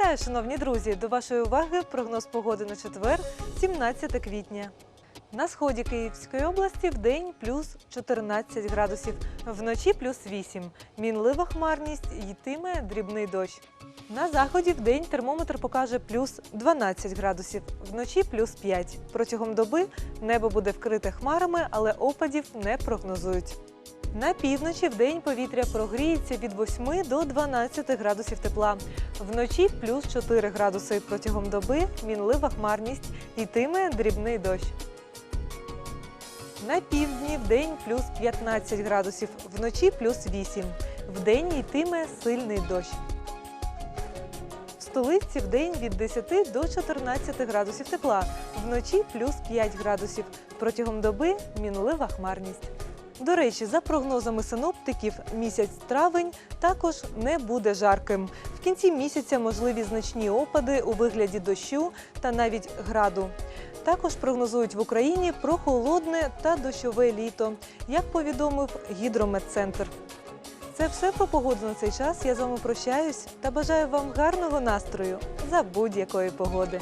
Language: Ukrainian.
Вітаю, шановні друзі! До вашої уваги прогноз погоди на четвер, 17 квітня. На сході Київської області в день плюс 14 градусів, вночі плюс 8. Мінлива хмарність йтиме дрібний дощ. На заході в день термометр покаже плюс 12 градусів, вночі плюс 5. Протягом доби небо буде вкрите хмарами, але опадів не прогнозують. На півночі в день повітря прогріється від 8 до 12 градусів тепла. Вночі плюс 4 градуси. Протягом доби мінлива хмарність йтиме дрібний дощ. На півдні в день плюс 15 градусів, вночі плюс 8. Вдень йтиме сильний дощ. В столиці в день від 10 до 14 градусів тепла, вночі плюс 5 градусів. Протягом доби мінлива хмарність. До речі, за прогнозами синоптиків, місяць травень також не буде жарким. В кінці місяця можливі значні опади у вигляді дощу та навіть граду. Також прогнозують в Україні прохолодне та дощове літо, як повідомив гідрометцентр. Це все про погоду на цей час. Я з вами прощаюсь та бажаю вам гарного настрою за будь-якої погоди.